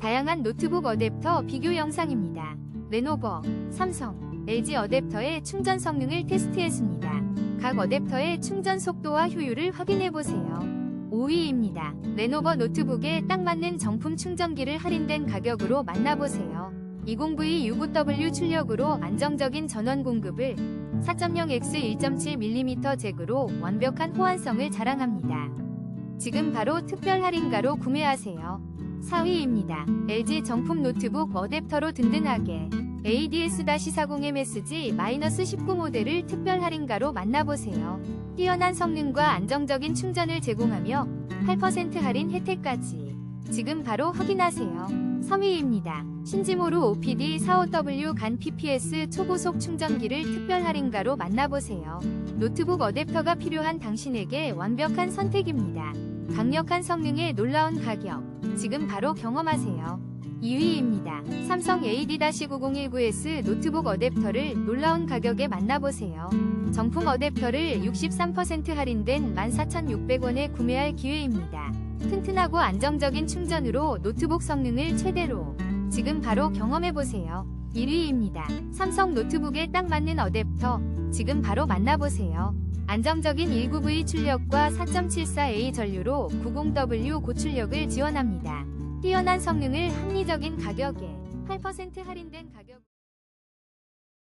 다양한 노트북 어댑터 비교 영상입니다. 레노버, 삼성, LG 어댑터의 충전 성능을 테스트했습니다. 각 어댑터의 충전 속도와 효율을 확인해보세요. 5위입니다. 레노버 노트북에 딱 맞는 정품 충전기를 할인된 가격으로 만나보세요. 20V65W 출력으로 안정적인 전원 공급을 4.0X 1.7mm 잭으로 완벽한 호환성을 자랑합니다. 지금 바로 특별 할인가로 구매하세요. 4위입니다. LG 정품 노트북 어댑터로 든든하게 ADS-40MSG-19 모델을 특별 할인가로 만나보세요. 뛰어난 성능과 안정적인 충전을 제공하며 8% 할인 혜택까지 지금 바로 확인하세요. 3위입니다. 신지모루 OPD45W 간 PPS 초고속 충전기를 특별 할인가로 만나보세요. 노트북 어댑터가 필요한 당신에게 완벽한 선택입니다. 강력한 성능에 놀라운 가격. 지금 바로 경험하세요. 2위입니다. 삼성 AD-9019S 노트북 어댑터를 놀라운 가격에 만나보세요. 정품 어댑터를 63% 할인된 14,600원에 구매할 기회입니다. 튼튼하고 안정적인 충전으로 노트북 성능을 최대로 지금 바로 경험해보세요. 1위입니다. 삼성 노트북에 딱 맞는 어댑터 지금 바로 만나보세요. 안정적인 19V 출력과 4.74A 전류로 90W 고출력을 지원합니다. 뛰어난 성능을 합리적인 가격에 8% 할인된 가격